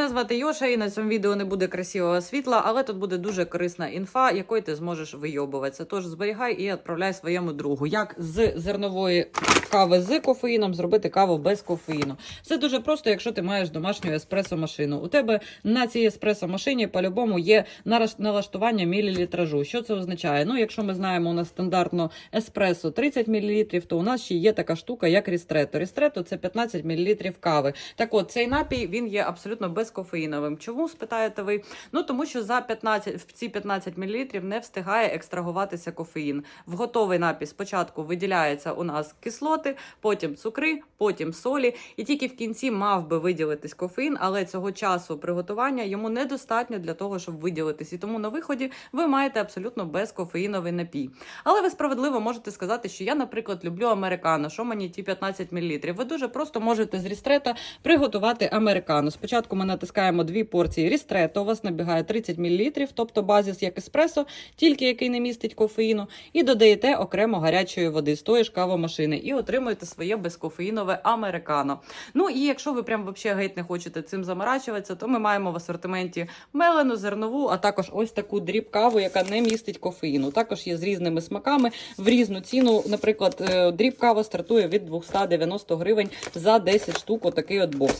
мене звати Йоша, і на цьому відео не буде красивого світла, але тут буде дуже корисна інфа, якою ти зможеш вийобуватися. Тож зберігай і відправляй своєму другу. Як з зернової кави з кофеїном зробити каву без кофеїну. Все дуже просто, якщо ти маєш домашню еспресо-машину. У тебе на цій еспресо-машині по-любому є налаштування мілілітражу. Що це означає? Ну, якщо ми знаємо, у нас стандартно еспресо 30 мл, то у нас ще є така штука, як рістрето. Рістрето це 15 мл кави. Так от, цей напій він є абсолютно безкофеїновим. Чому спитаєте ви? Ну тому що за 15, в ці 15 мл не встигає екстрагуватися кофеїн. В готовий напій спочатку виділяється у нас кислоти, потім цукри, потім солі, і тільки в кінці мав би виділитись кофеїн, але цього часу приготування йому недостатньо для того, щоб виділитись. І тому на виході ви маєте абсолютно безкофеїновий напій. Але ви справедливо можете сказати, що я, наприклад, люблю американо. Що мені ті 15 мл? Ви дуже просто можете з рістрета приготувати американо. Спочатку ми натискаємо дві порції рістрето. У вас набігає 30 мл, тобто базис як еспресо, тільки який не містить кофеїну, і додаєте окремо гарячої води з тої ж кавомашини і отримуєте своє безкофеїнове американо. Ну і якщо ви прям вообще геть не хочете цим заморачуватися, то ми маємо в асортименті мелену, зернову, а також ось таку дріб каву, яка не містить кофеїну. Також є з різними смаками в різну ціну. Наприклад, е, дріб кава стартує від 290 гривень за 10 штук. Отакий от бокс.